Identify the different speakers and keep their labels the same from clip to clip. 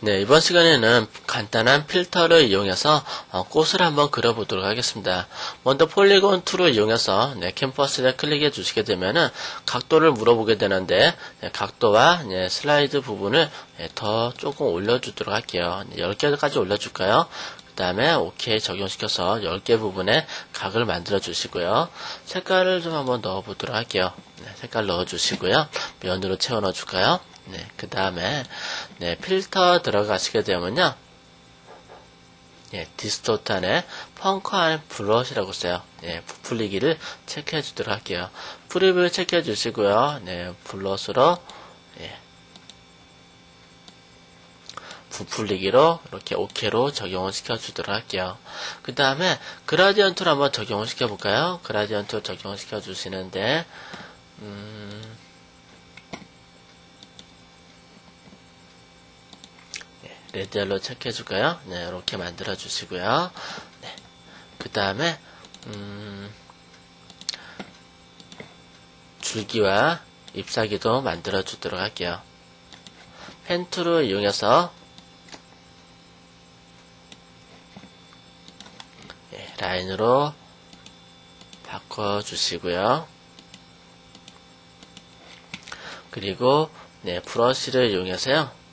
Speaker 1: 네, 이번 시간에는 간단한 필터를 이용해서 어, 꽃을 한번 그려보도록 하겠습니다. 먼저 폴리곤 툴을 이용해서 네, 캠퍼스를 클릭해 주시게 되면은 각도를 물어보게 되는데 네, 각도와 네, 슬라이드 부분을 네, 더 조금 올려주도록 할게요. 10개까지 올려줄까요? 그 다음에 OK 적용시켜서 10개 부분에 각을 만들어 주시고요. 색깔을 좀 한번 넣어 보도록 할게요. 네, 색깔 넣어 주시고요. 면으로 채워 넣어 줄까요? 네, 그 다음에, 네, 필터 들어가시게 되면요. 예, 디스토트 안에 펑크 안에 브러쉬라고 써요. 예, 부풀리기를 체크해 주도록 할게요. 프리뷰 체크해 주시고요. 네, 블러스로, 예, 부풀리기로 이렇게 OK로 적용을 시켜 주도록 할게요. 그 다음에 그라디언트를 한번 적용을 시켜 볼까요? 그라디언트 적용을 시켜 주시는데, 음, 레드열로 체크해 줄까요? 네, 이렇게 만들어 주시고요. 네. 그 다음에, 음, 줄기와 잎사귀도 만들어 주도록 할게요. 펜 툴을 이용해서 네, 라인으로 바꿔 주시고요. 그리고 네, 브러쉬를 이용해서요.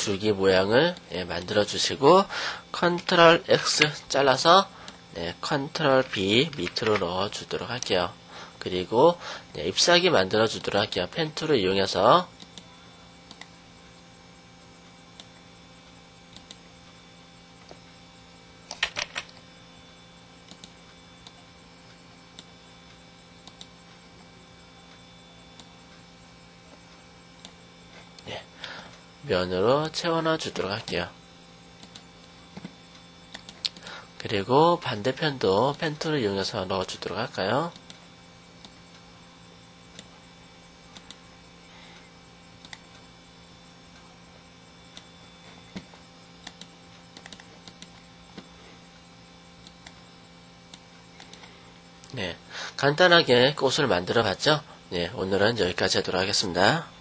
Speaker 1: 줄기 모양을 예, 만들어 주시고 컨트롤 X 잘라서 네, 컨트롤 B 밑으로 넣어 주도록 할게요. 그리고 네, 잎사귀 만들어 주도록 할게요. 펜 툴을 이용해서 면으로 채워넣어 주도록 할게요. 그리고 반대편도 펜툴을 이용해서 넣어 주도록 할까요? 네, 간단하게 꽃을 만들어 봤죠? 네, 오늘은 여기까지 하도록 하겠습니다.